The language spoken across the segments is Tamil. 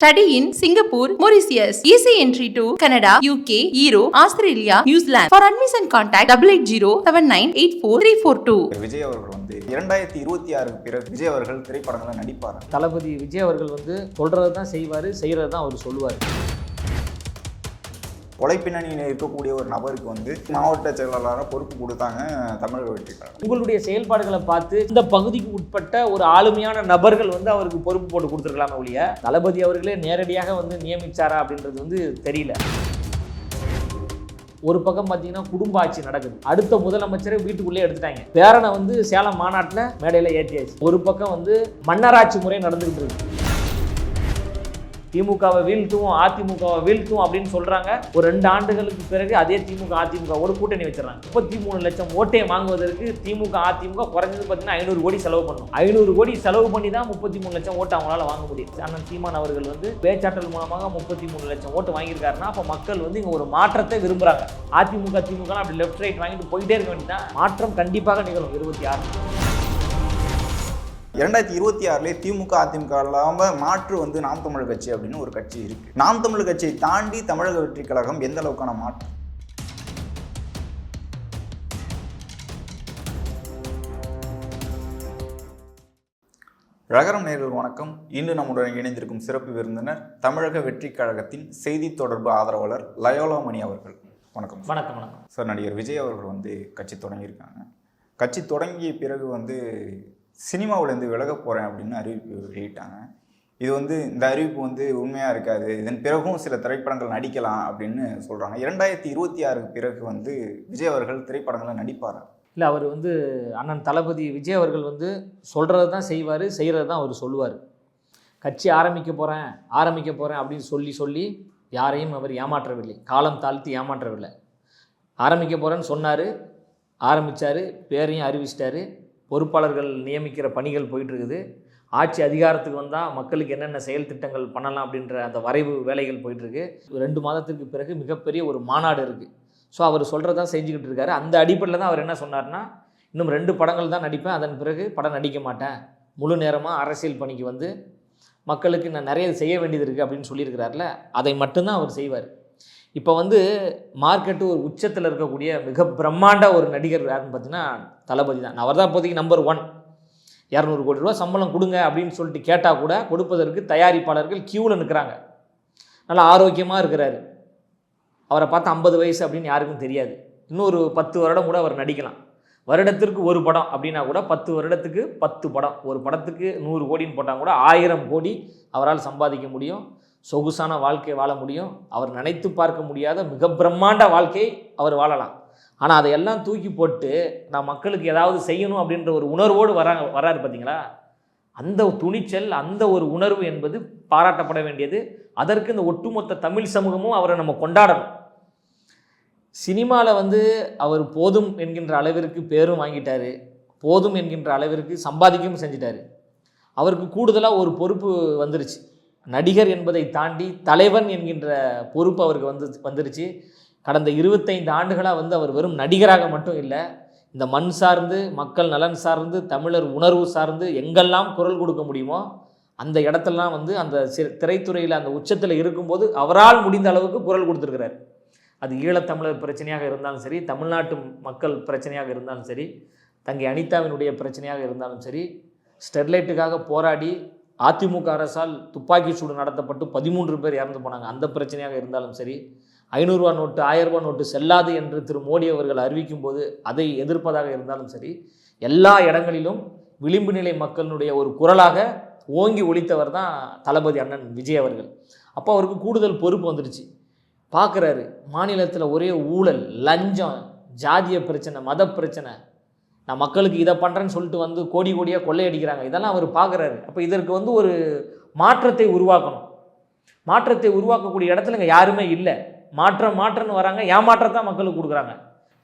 Study in Singapore, Mauritius. Easy entry to Canada, UK, Europe, Australia, New Zealand. For admission contact 880-7984-342. Vijay அவர்கள் வந்து இரண்டாயிரத்தி இருபத்தி ஆறுக்கு பிறகு விஜய் அவர்கள் திரைப்படங்களில் நடிப்பார் தளபதி விஜய் அவர்கள் வந்து சொல்கிறது தான் செய்வார் செய்கிறது தான் அவர் சொல்லுவார் கொலைப்பின்னணியில் இருக்கக்கூடிய ஒரு நபருக்கு வந்து மாவட்ட செயலாளராக பொறுப்பு கொடுத்தாங்க தமிழக வெற்றிக்காரர் உங்களுடைய செயல்பாடுகளை பார்த்து இந்த பகுதிக்கு உட்பட்ட ஒரு ஆளுமையான நபர்கள் வந்து அவருக்கு பொறுப்பு போட்டு கொடுத்துருக்கலாமே ஒழிய தளபதி அவர்களே நேரடியாக வந்து நியமிச்சாரா அப்படின்றது வந்து தெரியல. ஒரு பக்கம் பார்த்தீங்கன்னா குடும்ப ஆட்சி நடக்குது. அடுத்த முதலமைச்சரை வீட்டுக்குள்ளே எடுத்துட்டாங்க. பேரனை வந்து சேலம் மாநாட்டில் மேடையில் ஏற்றியாச்சு. ஒரு பக்கம் வந்து மன்னராட்சி முறை நடந்துகிட்டு இருக்கு. திமுகவை வீழ்த்துவோம் அதிமுகவை வீழ்த்துவோம் அப்படின்னு சொல்றாங்க. ஒரு ரெண்டு ஆண்டுகளுக்கு பிறகு அதே திமுக அதிமுக ஒரு கூட்டணி வச்சிடறாங்க. முப்பத்தி மூணு லட்சம் ஓட்டை வாங்குவதற்கு திமுக அதிமுக குறைஞ்சது பார்த்தீங்கன்னா ஐநூறு கோடி செலவு பண்ணும். ஐநூறு கோடி செலவு பண்ணி தான் முப்பத்தி மூணு லட்சம் ஓட்டு அவங்களால வாங்க முடியும். அண்ணன் சீமான் அவர்கள் வந்து பேச்சாற்றல் மூலமாக முப்பத்தி மூணு லட்சம் ஓட்டு வாங்கியிருக்காருன்னா அப்போ மக்கள் வந்து இங்கே ஒரு மாற்றத்தை விரும்புறாங்க. அதிமுக திமுக அப்படி லெஃப்ட் ரைட் வாங்கிட்டு போயிட்டே இருக்க வேண்டியதான் மாற்றம் கண்டிப்பாக நிகழும் இருபத்தி ஆறு. இரண்டாயிரத்தி இருபத்தி ஆறுலேயே திமுக அதிமுக இல்லாமல் மாற்று வந்து நாம் தமிழர் கட்சி அப்படின்னு ஒரு கட்சி இருக்கு. நாம் தமிழர் கட்சியை தாண்டி தமிழக வெற்றி கழகம் எந்த அளவுக்கான மாற்று? ரகரம் நேர்கள் வணக்கம். இன்று நம்முடன் இணைந்திருக்கும் சிறப்பு விருந்தினர் தமிழக வெற்றி கழகத்தின் செய்தி தொடர்பு ஆதரவாளர் லயோலாமணி அவர்கள். வணக்கம். வணக்கம் வணக்கம். சார் நடிகர் விஜய் அவர்கள் வந்து கட்சி தொடங்கியிருக்காங்க. கட்சி தொடங்கிய பிறகு வந்து சினிமாவிலேருந்து விலக போகிறேன் அப்படின்னு அறிவிப்பு வெளியிட்டாங்க. இது வந்து இந்த அறிவிப்பு வந்து உண்மையாக இருக்காது. இதன் பிறகும் சில திரைப்படங்கள் நடிக்கலாம் அப்படின்னு சொல்கிறாங்க இரண்டாயிரத்தி இருபத்தி ஆறுக்கு பிறகு வந்து விஜய் அவர்கள் திரைப்படங்களில் நடிப்பார்? இல்லை அவர் வந்து அண்ணன் தளபதி விஜய் அவர்கள் வந்து சொல்கிறது தான் செய்வார் செய்கிறது தான் அவர் சொல்லுவார். கட்சி ஆரம்பிக்க போகிறேன் ஆரம்பிக்க போகிறேன் அப்படின்னு சொல்லி சொல்லி யாரையும் அவர் ஏமாற்றவில்லை. காலம் தாழ்த்தி ஏமாற்றவில்லை. ஆரம்பிக்க போகிறேன்னு சொன்னார் ஆரம்பித்தார் பேரையும் அறிவிச்சிட்டாரு. பொறுப்பாளர்கள் நியமிக்கிற பணிகள் போயிட்டுருக்குது. ஆட்சி அதிகாரத்துக்கு வந்தால் மக்களுக்கு என்னென்ன செயல் திட்டங்கள் பண்ணலாம் அப்படின்ற அந்த வரைவு வேலைகள் போயிட்டுருக்கு. ரெண்டு மாதத்திற்கு பிறகு மிகப்பெரிய ஒரு மாநாடு இருக்குது ஸோ அவர் சொல்கிறதா செஞ்சுக்கிட்டு இருக்காரு. அந்த அடிப்படையில் தான் அவர் என்ன சொன்னார்னா இன்னும் ரெண்டு படங்கள் தான் நடிப்பேன். அதன் பிறகு படம் நடிக்க மாட்டேன். முழு நேரமாக அரசியல் பணிக்கு வந்து மக்களுக்கு நான் நிறைய செய்ய வேண்டியது இருக்குது அப்படின்னு சொல்லியிருக்கிறார்ல. அதை மட்டும்தான் அவர் செய்வார். இப்போ வந்து மார்க்கெட்டு ஒரு உச்சத்தில் இருக்கக்கூடிய மிக பிரம்மாண்ட ஒரு நடிகர் யாருன்னு பார்த்தீங்கன்னா தளபதி தான். அவர் தான் இப்போதைக்கு நம்பர் ஒன் இரநூறு கோடி ரூபா சம்பளம் கொடுங்க அப்படின்னு சொல்லிட்டு கேட்டால் கூட கொடுப்பதற்கு தயாரிப்பாளர்கள் க்யூவில் நிற்கிறாங்க நல்லா ஆரோக்கியமாக இருக்கிறாரு. அவரை பார்த்தா ஐம்பது வயசு அப்படின்னு யாருக்கும் தெரியாது. இன்னொரு பத்து வருடம் கூட அவர் நடிக்கலாம். வருடத்திற்கு ஒரு படம் அப்படின்னா கூட பத்து வருடத்துக்கு பத்து படம். ஒரு படத்துக்கு நூறு கோடின்னு போட்டால் கூட ஆயிரம் கோடி அவரால் சம்பாதிக்க முடியும். சொகுசான வாழ்க்கையை வாழ முடியும். அவர் நினைத்து பார்க்க முடியாத மிக பிரம்மாண்ட வாழ்க்கையை அவர் வாழலாம். ஆனால் அதையெல்லாம் தூக்கி போட்டு நான் மக்களுக்கு ஏதாவது செய்யணும் அப்படின்ற ஒரு உணர்வோடு வராங்க வராரு பார்த்தீங்களா அந்த துணிச்சல் அந்த ஒரு உணர்வு என்பது பாராட்டப்பட வேண்டியது. அதற்கு இந்த ஒட்டுமொத்த தமிழ் சமூகமும் அவரை நம்ம கொண்டாடணும். சினிமாவில் வந்து அவர் போதும் என்கின்ற அளவிற்கு பேரும் வாங்கிட்டார். போதும் என்கின்ற அளவிற்கு சம்பாதிக்கவும் செஞ்சிட்டாரு. அவருக்கு கூடுதலாக ஒரு பொறுப்பு வந்துருச்சு. நடிகர் என்பதை தாண்டி தலைவன் என்கின்ற பொறுப்பு அவருக்கு வந்து வந்துருச்சு. கடந்த இருபத்தைந்து ஆண்டுகளாக வந்து அவர் வெறும் நடிகராக மட்டும் இல்லை இந்த மண் சார்ந்து மக்கள் நலன் சார்ந்து தமிழர் உணர்வு சார்ந்து எங்கெல்லாம் குரல் கொடுக்க முடியுமோ அந்த இடத்தெல்லாம் வந்து அந்த திரைத்துறையில் அந்த உச்சத்தில் இருக்கும்போது அவரால் முடிந்த அளவுக்கு குரல் கொடுத்துருக்கிறார். அது ஈழத்தமிழர் பிரச்சனையாக இருந்தாலும் சரி தமிழ்நாட்டு மக்கள் பிரச்சனையாக இருந்தாலும் சரி தங்கை அனிதாவினுடைய பிரச்சனையாக இருந்தாலும் சரி ஸ்டெர்லைட்டுக்காக போராடி அதிமுக அரசால் துப்பாக்கி சூடு நடத்தப்பட்டு பதிமூன்று பேர் இறந்து போனாங்க. அந்த பிரச்சனையாக இருந்தாலும் சரி ஐநூறுரூவா நோட்டு ஆயிரரூபா நோட்டு செல்லாது என்று திரு மோடி அவர்கள் அறிவிக்கும் போது அதை எதிர்ப்பதாக இருந்தாலும் சரி எல்லா இடங்களிலும் விளிம்பு நிலை மக்களினுடைய ஒரு குரலாக ஓங்கி ஒழித்தவர் தான் தளபதி அண்ணன் விஜய் அவர்கள். அப்போ அவருக்கு கூடுதல் பொறுப்பு வந்துடுச்சு. பார்க்குறாரு மாநிலத்தில் ஒரே ஊழல் லஞ்சம் ஜாதிய பிரச்சனை மத பிரச்சனை நான் மக்களுக்கு இதை பண்ணுறேன்னு சொல்லிட்டு வந்து கோடி கோடியாக கொள்ளையடிக்கிறாங்க. இதெல்லாம் அவர் பார்க்குறாரு. அப்போ இதற்கு வந்து ஒரு மாற்றத்தை உருவாக்கணும். மாற்றத்தை உருவாக்கக்கூடிய இடத்துல இங்கே யாருமே இல்லை. மாற்றம் மாற்றம்னு வராங்க. ஏமாற்றத்தான் மக்களுக்கு கொடுக்குறாங்க.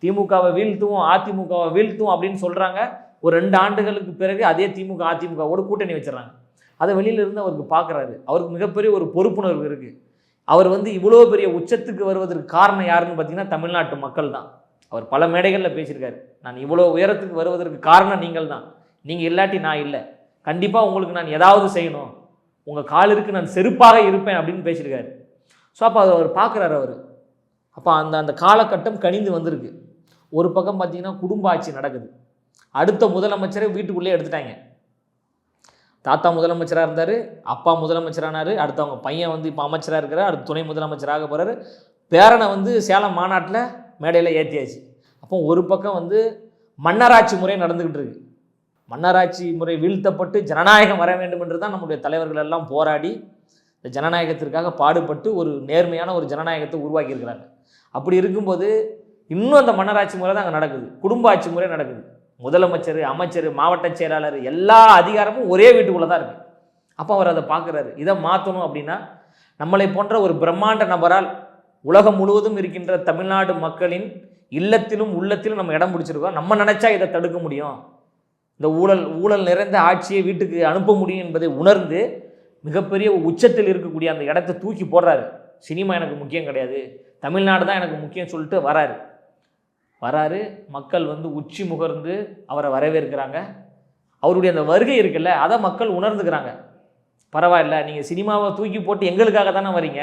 திமுகவை வீழ்த்துவோம் அதிமுகவை வீழ்த்துவோம் அப்படின்னு சொல்கிறாங்க ஒரு ரெண்டு ஆண்டுகளுக்கு பிறகு அதே திமுக அதிமுகவோட கூட்டணி வச்சிடறாங்க. அதை வெளியிலிருந்து அவருக்கு பார்க்குறாரு. அவருக்கு மிகப்பெரிய ஒரு பொறுப்புணர்வு இருக்குது அவர் வந்து இவ்வளோ பெரிய உச்சத்துக்கு வருவதற்கு காரணம் யாருன்னு பார்த்தீங்கன்னா தமிழ்நாட்டு மக்கள் தான். அவர் பல மேடைகளில் பேசியிருக்காரு. நான் இவ்வளோ உயரத்துக்கு வருவதற்கு காரணம் நீங்கள் தான் நீங்கள் இல்லாட்டி நான் இல்லை. கண்டிப்பாக உங்களுக்கு நான் ஏதாவது செய்யணும். உங்கள் காலிற்கு நான் செருப்பாக இருப்பேன் அப்படின்னு பேசியிருக்காரு. ஸோ அப்போ அவர் பார்க்குறாரு அவர். அப்போ அந்த அந்த காலகட்டம் கனிந்து வந்திருக்கு. ஒரு பக்கம் பார்த்தீங்கன்னா குடும்ப ஆட்சி நடக்குது. அடுத்த முதலமைச்சரை வீட்டுக்குள்ளே எடுத்துட்டாங்க. தாத்தா முதலமைச்சராக இருந்தார் அப்பா முதலமைச்சரானார் அடுத்து அவங்க பையன் வந்து இப்போ அமைச்சராக இருக்கிறார் அடுத்து துணை முதலமைச்சராக போகிறாரு பேரனை வந்து சேலம் மாநாட்டில் மேடையில் ஏற்றியாச்சு அப்போ ஒரு பக்கம் வந்து மன்னராட்சி முறை நடந்துக்கிட்டு இருக்கு. மன்னராட்சி முறை வீழ்த்தப்பட்டு ஜனநாயகம் வர வேண்டும் என்று தான் நம்முடைய தலைவர்கள் எல்லாம் போராடி இந்த ஜனநாயகத்திற்காக பாடுபட்டு ஒரு நேர்மையான ஒரு ஜனநாயகத்தை உருவாக்கியிருக்கிறாங்க அப்படி இருக்கும்போது இன்னும் அந்த மன்னராட்சி முறை தான் அங்கே நடக்குது. குடும்ப ஆட்சி முறை நடக்குது. முதலமைச்சர் அமைச்சர் மாவட்ட செயலாளர் எல்லா அதிகாரமும் ஒரே வீட்டுக்குள்ளே தான் இருக்குது அப்போ அவர் அதை பார்க்குறாரு. இதை மாற்றணும் அப்படின்னா நம்மளை போன்ற ஒரு பிரம்மாண்ட நபரால் உலகம் முழுவதும் இருக்கின்ற தமிழ்நாடு மக்களின் இல்லத்திலும் உள்ளத்திலும் நம்ம இடம் பிடிச்சிருக்கோம். நம்ம நினச்சா இதை தடுக்க முடியும். இந்த ஊழல் ஊழல் நிறைந்த ஆட்சியை வீட்டுக்கு அனுப்ப முடியும் என்பதை உணர்ந்து மிகப்பெரிய உச்சத்தில் இருக்கக்கூடிய அந்த இடத்த தூக்கி போடுறாரு. சினிமா எனக்கு முக்கியம் கிடையாது. தமிழ்நாடு தான் எனக்கு முக்கியம் சொல்லிட்டு வராரு. வராரு மக்கள் வந்து உச்சி முகர்ந்து அவரை வரவேற்கிறாங்க. அவருடைய அந்த வருகை இருக்குல்ல அதை மக்கள் உணர்ந்துக்கிறாங்க. பரவாயில்ல நீங்கள் சினிமாவை தூக்கி போட்டு எங்களுக்காக தானே வரீங்க.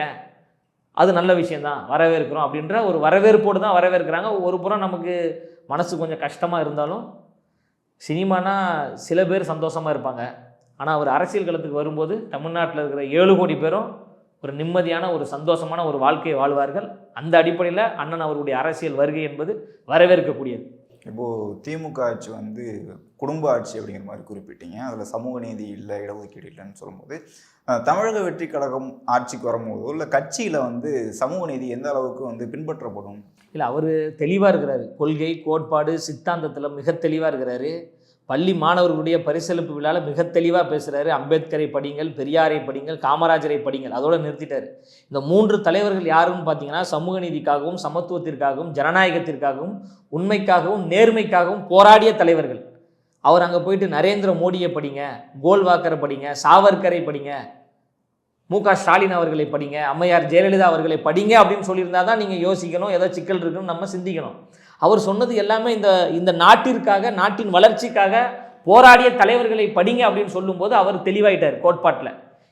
அது நல்ல விஷயந்தான் வரவேற்கிறோம் அப்படின்ற ஒரு வரவேற்போடு தான் வரவேற்கிறாங்க. ஒரு புறம் நமக்கு மனசு கொஞ்சம் கஷ்டமாக இருந்தாலும் சினிமானா சில பேர் சந்தோஷமாக இருப்பாங்க. ஆனால் அவர் அரசியல் களத்துக்கு வரும்போது தமிழ்நாட்டில் இருக்கிற ஏழு கோடி பேரும் ஒரு நிம்மதியான ஒரு சந்தோஷமான ஒரு வாழ்க்கையை வாழ்வார்கள். அந்த அடிப்படையில் அண்ணன் அவருடைய அரசியல் வருகை என்பது வரவேற்கக்கூடியது. இப்போது திமுக ஆட்சி வந்து குடும்ப ஆட்சி அப்படிங்கிற மாதிரி குறிப்பிட்டீங்க. அதில் சமூக நீதி இல்லை இடஒதுக்கீடு இல்லைன்னு சொல்லும்போது தமிழக வெற்றி கழகம் ஆட்சிக்கு வரும்போதோ இல்லை கட்சியில் வந்து சமூக நீதி எந்த அளவுக்கு வந்து பின்பற்றப்படும்? இல்லை அவர் தெளிவாக இருக்கிறாரு. கொள்கை கோட்பாடு சித்தாந்தத்தில் மிக தெளிவாக இருக்கிறாரு. பள்ளி மாணவர்களுடைய பரிசளிப்பு விழாவில் மிக தெளிவாக பேசுகிறாரு அம்பேத்கரை படிங்கள் பெரியாரை படிங்கள் காமராஜரை படிங்கள். அதோடு நிறுத்திட்டாரு. இந்த மூன்று தலைவர்கள் யாருன்னு பார்த்தீங்கன்னா சமூக நீதிக்காகவும் சமத்துவத்திற்காகவும் ஜனநாயகத்திற்காகவும் உண்மைக்காகவும் நேர்மைக்காகவும் போராடிய தலைவர்கள். அவர் அங்கே போயிட்டு நரேந்திர மோடியை படிங்க கோல்வாக்கரை படிங்க சாவர்கரை படிங்க மு க ஸ்டாலின் அவர்களை படிங்க அம்மையார் ஜெயலலிதா அவர்களை படிங்க அப்படின்னு சொல்லியிருந்தா தான் நீங்கள் யோசிக்கணும் ஏதோ சிக்கல் இருக்குன்னு நம்ம சிந்திக்கணும். அவர் சொன்னது எல்லாமே இந்த இந்த நாட்டிற்காக நாட்டின் வளர்ச்சிக்காக போராடிய தலைவர்களை படிங்க அப்படின்னு சொல்லும்போது அவர் தெளிவாயிட்டார் கோட்பாட்டில்.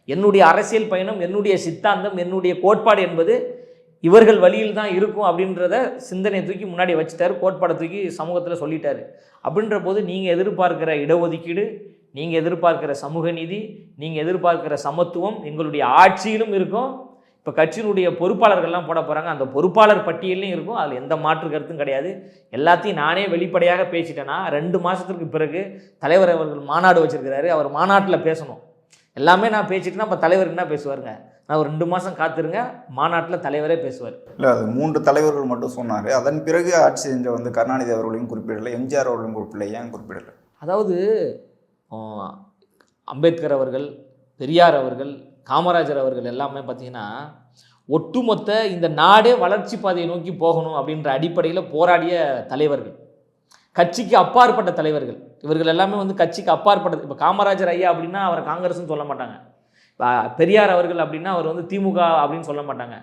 என்னுடைய அரசியல் பயணம் என்னுடைய சித்தாந்தம் என்னுடைய கோட்பாடு என்பது இவர்கள் வழியில் தான் இருக்கும் அப்படின்றத சிந்தனையை தூக்கி முன்னாடி வச்சுட்டார் கோட்பாடை தூக்கி சமூகத்தில் சொல்லிட்டாரு. அப்படின்ற போது நீங்கள் எதிர்பார்க்கிற இடஒதுக்கீடு நீங்கள் எதிர்பார்க்கிற சமூக நீதி நீங்கள் எதிர்பார்க்கிற சமத்துவம் எங்களுடைய ஆட்சியிலும் இருக்கும் இப்போ கட்சியினுடைய பொறுப்பாளர்கள்லாம் போட போகிறாங்க அந்த பொறுப்பாளர் பட்டியலையும் இருக்கும். அதில் எந்த மாற்று கருத்தும் கிடையாது. எல்லாத்தையும் நானே வெளிப்படையாக பேசிட்டேன்னா ரெண்டு மாதத்துக்கு பிறகு தலைவர் அவர்கள் மாநாடு வச்சிருக்கிறாரு. அவர் மாநாட்டில் பேசணும். எல்லாமே நான் பேசிட்டேன்னா அப்போ தலைவர் என்ன பேசுவாருங்க? நான் ஒரு ரெண்டு மாதம் காத்திருங்க மாநாட்டில் தலைவரே பேசுவார். இல்லை அது மூன்று தலைவர்கள் மட்டும் சொன்னார். அதன் பிறகு ஆட்சி செஞ்ச வந்து கருணாநிதி அவர்களையும் குறிப்பிடலை எம்ஜிஆர் அவர்களையும் குறிப்பிடலை ஏன் குறிப்பிடலை? அதாவது அம்பேத்கர் அவர்கள் பெரியார் அவர்கள் காமராஜர் அவர்கள் எல்லாமே பார்த்தீங்கன்னா ஒட்டுமொத்த இந்த நாடே வளர்ச்சி பாதையை நோக்கி போகணும் அப்படின்ற அடிப்படையில் போராடிய தலைவர்கள். கட்சிக்கு அப்பாற்பட்ட தலைவர்கள். இவர்கள் எல்லாமே வந்து கட்சிக்கு அப்பாற்பட்டது. இப்போ காமராஜர் ஐயா அப்படின்னா அவர் காங்கிரஸ்னு சொல்ல மாட்டாங்க. இப்போ பெரியார் அவர்கள் அப்படின்னா அவர் வந்து திமுக அப்படின்னு சொல்ல மாட்டாங்க.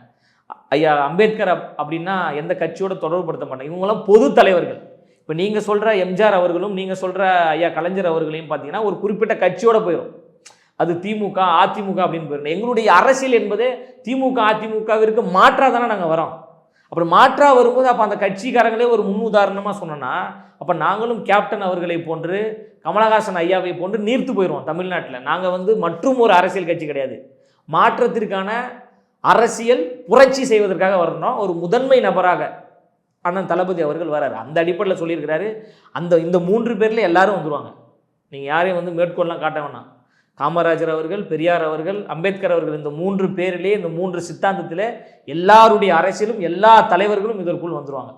ஐயா அம்பேத்கர் அப்படின்னா எந்த கட்சியோட தொடர்புபடுத்த மாட்டாங்க. இவங்களாம் பொது தலைவர்கள். இப்போ நீங்கள் சொல்கிற எம்ஜிஆர் அவர்களும் நீங்கள் சொல்கிற ஐயா கலைஞர் அவர்களையும் பார்த்தீங்கன்னா ஒரு குறிப்பிட்ட கட்சியோட போயிடும் அது திமுக அதிமுக அப்படின்னு போயிருந்தோம் எங்களுடைய அரசியல் என்பது திமுக அதிமுகவிற்கு மாற்றாக தானே நாங்கள் வரோம் அப்புறம் மாற்றாக வரும்போது அப்போ அந்த கட்சிக்காரங்களே ஒரு முன்னுதாரணமாக சொன்னோன்னா அப்போ நாங்களும் கேப்டன் அவர்களை போன்று கமலஹாசன் ஐயாவை போன்று நீர்த்து போயிடுவோம் தமிழ்நாட்டில். நாங்கள் வந்து மற்றும் ஒரு அரசியல் கட்சி கிடையாது. மாற்றத்திற்கான அரசியல் புரட்சி செய்வதற்காக வரணும் ஒரு முதன்மை நபராக அண்ணன் தளபதி அவர்கள் வராரு அந்த அடிப்படையில் சொல்லியிருக்கிறாரு. அந்த இந்த மூன்று பேரில் எல்லாரும் வந்துருவாங்க. நீங்கள் யாரையும் வந்து மேற்கோள்லாம் காட்ட வேணாம். காமராஜர் அவர்கள் பெரியார் அவர்கள் அம்பேத்கர் அவர்கள் இந்த மூன்று பேரிலே இந்த மூன்று சித்தாந்தத்தில் எல்லாருடைய அரசியலும் எல்லா தலைவர்களும் இதற்குள் வந்துருவாங்க.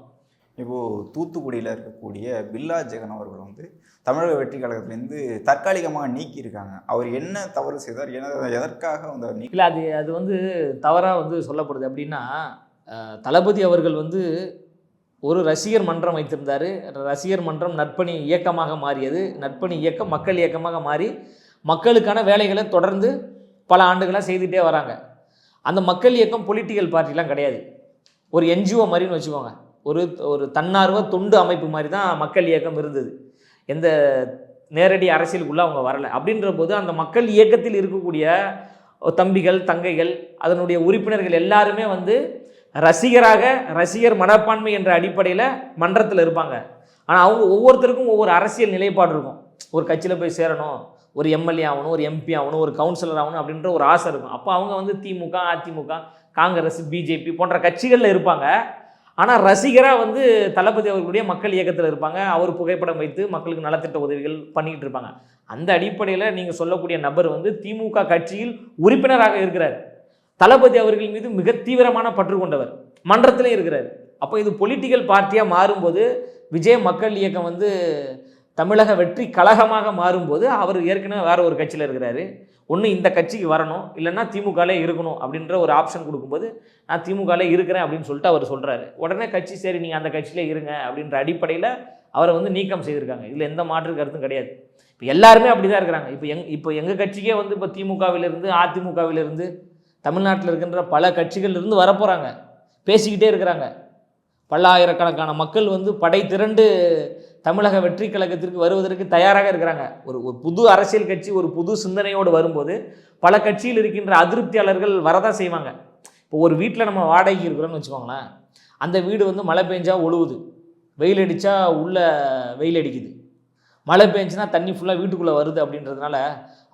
இப்போது தூத்துக்குடியில் இருக்கக்கூடிய பில்லா ஜெகன் அவர்கள் வந்து தமிழக வெற்றி கழகத்திலேருந்து தற்காலிகமாக நீக்கியிருக்காங்க. அவர் என்ன தவறு செய்தார்? என்ன எதற்காக வந்து அவர் இல்லை அது அது வந்து தவறாக வந்து சொல்லப்படுது. அப்படின்னா தளபதி அவர்கள் வந்து ஒரு ரசிகர் மன்றம் வைத்திருந்தார். ரசிகர் மன்றம் நற்பணி இயக்கமாக மாறியது. நற்பணி இயக்கம் மக்கள் இயக்கமாக மாறி மக்களுக்கான வேலைகளை தொடர்ந்து பல ஆண்டுகளாக செய்துகிட்டே வராங்க. அந்த மக்கள் இயக்கம் பொலிட்டிக்கல் பார்ட்டிலாம் கிடையாது. ஒரு என்ஜிஓ மாதிரின்னு வச்சுக்கோங்க. ஒரு ஒரு தன்னார்வ தொண்டு அமைப்பு மாதிரி தான் மக்கள் இயக்கம் இருந்தது. எந்த நேரடி அரசியலுக்குள்ளே அவங்க வரலை. அப்படின்ற போது அந்த மக்கள் இயக்கத்தில் இருக்கக்கூடிய தம்பிகள் தங்கைகள் அதனுடைய உறுப்பினர்கள் எல்லாருமே வந்து ரசிகராக ரசிகர் மனப்பான்மை என்ற அடிப்படையில் மன்றத்தில் இருப்பாங்க. ஆனால் அவங்க ஒவ்வொருத்தருக்கும் ஒவ்வொரு அரசியல் நிலைப்பாடு இருக்கும். ஒரு கட்சியில் போய் சேரணும். ஒரு எம்எல்ஏ ஆகணும் ஒரு எம்பி ஆகணும் ஒரு கவுன்சிலர் ஆகணும் அப்படின்ற ஒரு ஆசை இருக்கும். அப்போ அவங்க வந்து திமுக அதிமுக காங்கிரஸ் பிஜேபி போன்ற கட்சிகளில் இருப்பாங்க. ஆனால் ரசிகராக வந்து தளபதி அவர்களுடைய மக்கள் இயக்கத்தில் இருப்பாங்க. அவர் புகைப்படம் வைத்து மக்களுக்கு நலத்திட்ட உதவிகள் பண்ணிக்கிட்டு இருப்பாங்க. அந்த அடிப்படையில் நீங்கள் சொல்லக்கூடிய நபர் வந்து திமுக கட்சியில் உறுப்பினராக இருக்கிறார். தளபதி அவர்கள் மீது மிக தீவிரமான பற்று கொண்டவர். மன்றத்திலே இருக்கிறார். அப்போ இது பொலிட்டிக்கல் பார்ட்டியாக மாறும்போது விஜய் மக்கள் இயக்கம் வந்து தமிழக வெற்றி கழகமாக மாறும்போது அவர் ஏற்கனவே வேற ஒரு கட்சியில் இருக்கிறாரு. ஒன்று இந்த கட்சிக்கு வரணும் இல்லைன்னா திமுகலே இருக்கணும் அப்படின்ற ஒரு ஆப்ஷன் கொடுக்கும்போது நான் திமுகலே இருக்கிறேன் அப்படின்னு சொல்லிட்டு அவர் சொல்கிறாரு உடனே கட்சி சரி நீங்கள் அந்த கட்சியிலே இருங்க அப்படின்ற அடிப்படையில் அவரை வந்து நீக்கம் செய்திருக்காங்க. இதில் எந்த மாற்று கருத்தும் கிடையாது. இப்போ எல்லாருமே அப்படி தான் இருக்கிறாங்க. இப்போ எங் இப்போ எங்கள் கட்சிக்கே வந்து இப்போ திமுகவிலிருந்து அதிமுகவிலிருந்து தமிழ்நாட்டில் இருக்கின்ற பல கட்சிகள்லேருந்து வரப்போகிறாங்க பேசிக்கிட்டே இருக்கிறாங்க. பல்லாயிரக்கணக்கான மக்கள் வந்து படை திரண்டு தமிழக வெற்றி கழகத்திற்கு வருவதற்கு தயாராக இருக்கிறாங்க. ஒரு ஒரு புது அரசியல் கட்சி ஒரு புது சிந்தனையோடு வரும்போது பல கட்சியில் இருக்கின்ற அதிருப்தியாளர்கள் வரதான் செய்வாங்க. இப்போ ஒரு வீட்டில் நம்ம வாடகைக்கு இருக்கிறோன்னு வச்சுக்கோங்களேன். அந்த வீடு வந்து மழை பெஞ்சா ஒழுவுது. வெயில் அடித்தா உள்ளே வெயில் அடிக்குது. மழை பெஞ்சுன்னா தண்ணி ஃபுல்லாக வீட்டுக்குள்ளே வருது அப்படின்றதுனால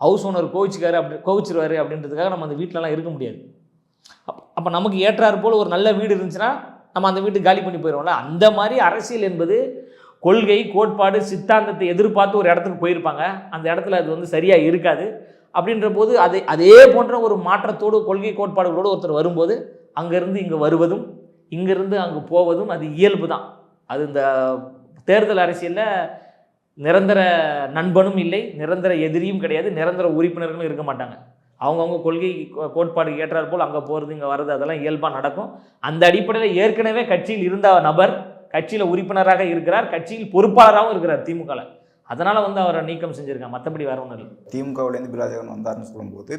ஹவுஸ் ஓனர் கோவிச்சுக்காரு அப்படி கோவிச்சிருவாரு அப்படின்றதுக்காக நம்ம அந்த வீட்டிலலாம் இருக்க முடியாது. அப் அப்போ நமக்கு ஏற்றாறு போல் ஒரு நல்ல வீடு இருந்துச்சுன்னா நம்ம அந்த வீட்டுக்கு காலி பண்ணி போயிடுவோம்ல. அந்த மாதிரி அரசியல் என்பது கொள்கை கோட்பாடு சித்தாந்தத்தை எதிர்பார்த்து ஒரு இடத்துக்கு போயிருப்பாங்க. அந்த இடத்துல அது வந்து சரியாக இருக்காது. அப்படின்ற போது அதை அதே போன்ற ஒரு மாற்றத்தோடு கொள்கை கோட்பாடுகளோடு ஒருத்தர் வரும்போது அங்கேருந்து இங்கே வருவதும் இங்கேருந்து அங்கே போவதும் அது இயல்பு தான். அது இந்த தேர்தல் அரசியலில் நிரந்தர நண்பனும் இல்லை நிரந்தர எதிரியும் கிடையாது நிரந்தர உறுப்பினர்களும் இருக்க மாட்டாங்க. அவங்கவுங்க கொள்கை கோட்பாடு ஏற்றாற்போல் போல் அங்கே போகிறது இங்கே வர்றது அதெல்லாம் இயல்பாக நடக்கும். அந்த அடிப்படையில் ஏற்கனவே கட்சியில் இருந்த நபர் கட்சியில் உறுப்பினராக இருக்கிறார் கட்சியில் பொறுப்பாளராகவும் இருக்கிறார் திமுகவில் அதனால் வந்து அவரை நீக்கம் செஞ்சுருக்காங்க. மற்றபடி வேற ஒன்றும் இல்லை. திமுகவிலேருந்து பிலாஜகன் வந்தார்னு சொல்லும்போது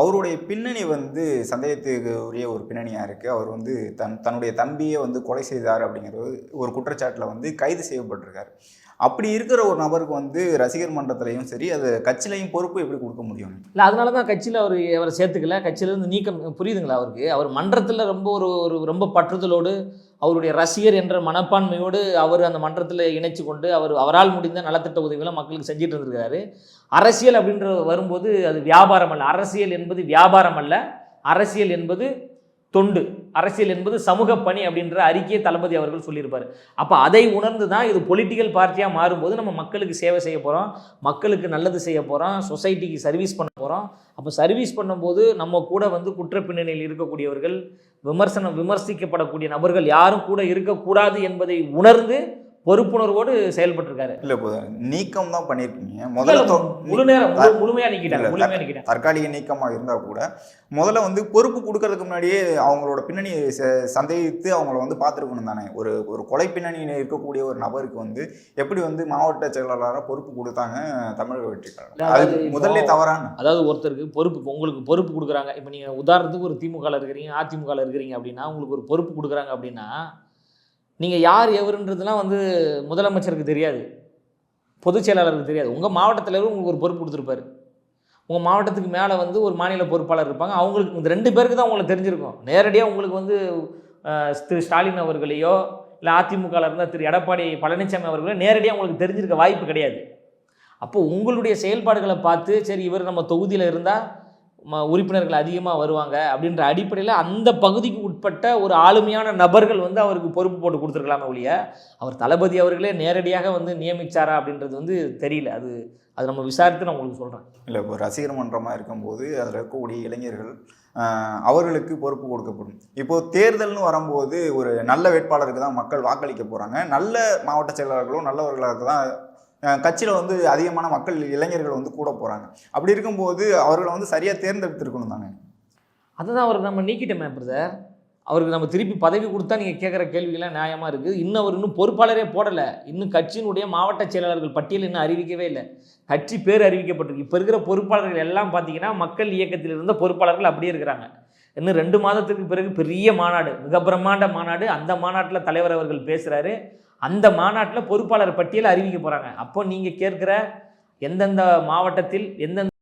அவருடைய பின்னணி வந்து சந்தேகத்துக்கு உரிய ஒரு பின்னணியாக இருக்குது அவர் வந்து தன் தன்னுடைய தம்பியை வந்து கொலை செய்தார் அப்படிங்கிறது ஒரு குற்றச்சாட்டில் வந்து கைது செய்யப்பட்டிருக்காரு. அப்படி இருக்கிற ஒரு நபருக்கு வந்து ரசிகர் மன்றத்திலையும் சரி அது கட்சியிலையும் பொறுப்பு எப்படி கொடுக்க முடியும்? இல்லை அதனால தான் கட்சியில் அவர் அவரை சேர்த்துக்கல. கட்சியிலேருந்து நீக்கம் புரியுதுங்களா அவருக்கு? அவர் மன்றத்தில் ரொம்ப ஒரு ஒரு ரொம்ப பற்றுதலோடு அவருடைய ரசிகர் என்ற மனப்பான்மையோடு அவர் அந்த மன்றத்தில் இணைச்சு கொண்டு அவர் அவரால் முடிந்த நலத்திட்ட உதவிகளை மக்களுக்கு செஞ்சுட்டு இருந்திருக்காரு. அரசியல் அப்படின்ற வரும்போது அது வியாபாரம் அல்ல. அரசியல் என்பது வியாபாரம் அல்ல. அரசியல் என்பது தொண்டு. அரசியல் என்பது சமூக பணி அப்படின்ற அறிக்கையை தளபதி அவர்கள் சொல்லியிருப்பார். அப்போ அதை உணர்ந்து தான் இது பொலிட்டிக்கல் பார்ட்டியாக மாறும்போது நம்ம மக்களுக்கு சேவை செய்ய போகிறோம் மக்களுக்கு நல்லது செய்ய போகிறோம் சொசைட்டிக்கு சர்வீஸ் பண்ண போகிறோம் அப்போ சர்வீஸ் பண்ணும்போது நம்ம கூட வந்து குற்ற பின்னணியில் இருக்கக்கூடியவர்கள் விமர்சனம் விமர்சிக்கப்படக்கூடிய நபர்கள் யாரும் கூட இருக்கக்கூடாது என்பதை உணர்ந்து பொறுப்புணர்வோடு செயல்பட்டிருக்காரு. இல்லை நீக்கம் தான் பண்ணியிருக்கீங்க முதல்ல முழு நேரம் முழு- முழுமையா நீக்கிட்டாங்க முழுமையா நீக்கிட்டாங்க தற்காலிக நீக்கமாக இருந்தால் கூட முதல்ல வந்து பொறுப்பு கொடுக்கறதுக்கு முன்னாடியே அவங்களோட பின்னணியை ச- சந்தேகித்து அவங்கள வந்து பார்த்துருக்கணும் தானே. ஒரு ஒரு கொலை பின்னணியில் இருக்கக்கூடிய ஒரு நபருக்கு வந்து எப்படி வந்து மாவட்ட செயலாளராக பொறுப்பு கொடுத்தாங்க தமிழக வெற்றி இல்ல, கழகம் அது முதல்ல தவறான. அதாவது ஒருத்தருக்கு பொறுப்பு உங்களுக்கு பொறுப்பு கொடுக்குறாங்க. இப்போ நீங்கள் உதாரணத்துக்கு ஒரு திமுகவில் இருக்கிறீங்க அதிமுகவில் இருக்கிறீங்க அப்படின்னா உங்களுக்கு ஒரு பொறுப்பு கொடுக்குறாங்க அப்படின்னா நீங்கள் யார் எவருன்றதுலாம் வந்து முதலமைச்சருக்கு தெரியாது. பொதுச் செயலாளருக்கு தெரியாது. உங்கள் மாவட்டத்தில் உங்களுக்கு ஒரு பொறுப்பு கொடுத்துருப்பாரு. உங்கள் மாவட்டத்துக்கு மேலே வந்து ஒரு மாநில பொறுப்பாளர் இருப்பாங்க. அவங்களுக்கு இந்த ரெண்டு பேருக்கு தான் உங்களுக்கு தெரிஞ்சிருக்கும். நேரடியாக உங்களுக்கு வந்து திரு ஸ்டாலின் அவர்களையோ இல்லை அதிமுகவில் இருந்தால் திரு எடப்பாடி பழனிசாமி அவர்களோ நேரடியாக உங்களுக்கு தெரிஞ்சிருக்க வாய்ப்பு கிடையாது. அப்போ உங்களுடைய செயல்பாடுகளை பார்த்து சரி இவர் நம்ம தொகுதியில் இருந்தால் உறுப்பினர்கள் அதிகமாக வருவாங்க அப்படின்ற அடிப்படையில் அந்த பகுதிக்கு உட்பட்ட ஒரு ஆளுமையான நபர்கள் வந்து அவருக்கு பொறுப்பு போட்டு கொடுத்துருக்கலாமே ஒழிய அவர் தளபதி அவர்களே நேரடியாக வந்து நியமிச்சாரா அப்படின்றது வந்து தெரியல. அது அது நம்ம விசாரித்து நான் உங்களுக்கு சொல்கிறேன் இல்லை இப்போ ரசிகர் மன்றமாக இருக்கும்போது அதில் இருக்கக்கூடிய இளைஞர்கள் அவர்களுக்கு பொறுப்பு கொடுக்கப்படும். இப்போ தேர்தல்னு வரும்போது ஒரு நல்ல வேட்பாளருக்கு தான் மக்கள் வாக்களிக்க போகிறாங்க நல்ல மாவட்ட செயலாளர்களும் நல்லவர்களாக தான் கட்சியில் வந்து அதிகமான மக்கள் இளைஞர்கள் வந்து கூட போகிறாங்க அப்படி இருக்கும்போது அவர்களை வந்து சரியாக தேர்ந்தெடுத்திருக்கணும் தானே? அதுதான் அவருக்கு நம்ம நீக்கிட்டோமே பிரதர். அவருக்கு நம்ம திருப்பி பதவி கொடுத்தா நீங்கள் கேட்குற கேள்விகள்லாம் நியாயமாக இருக்குது இன்னும் அவர் இன்னும் பொறுப்பாளரே போடலை. இன்னும் கட்சியினுடைய மாவட்ட செயலாளர்கள் பட்டியல் இன்னும் அறிவிக்கவே இல்லை. கட்சி பேர் அறிவிக்கப்பட்டிருக்கு. இப்போ இருக்கிற பொறுப்பாளர்கள் எல்லாம் பார்த்தீங்கன்னா மக்கள் இயக்கத்தில் இருந்த பொறுப்பாளர்கள் அப்படியே இருக்கிறாங்க. இன்னும் ரெண்டு மாதத்துக்கு பிறகு பெரிய மாநாடு மிக பிரம்மாண்ட மாநாடு. அந்த மாநாட்டில் தலைவர் அவர்கள் பேசுகிறாரு அந்த மாநாட்டில் பொறுப்பாளர் பட்டியல் அறிவிக்க போகிறாங்க அப்போ நீங்கள் கேட்குற எந்தெந்த மாவட்டத்தில் எந்தெந்த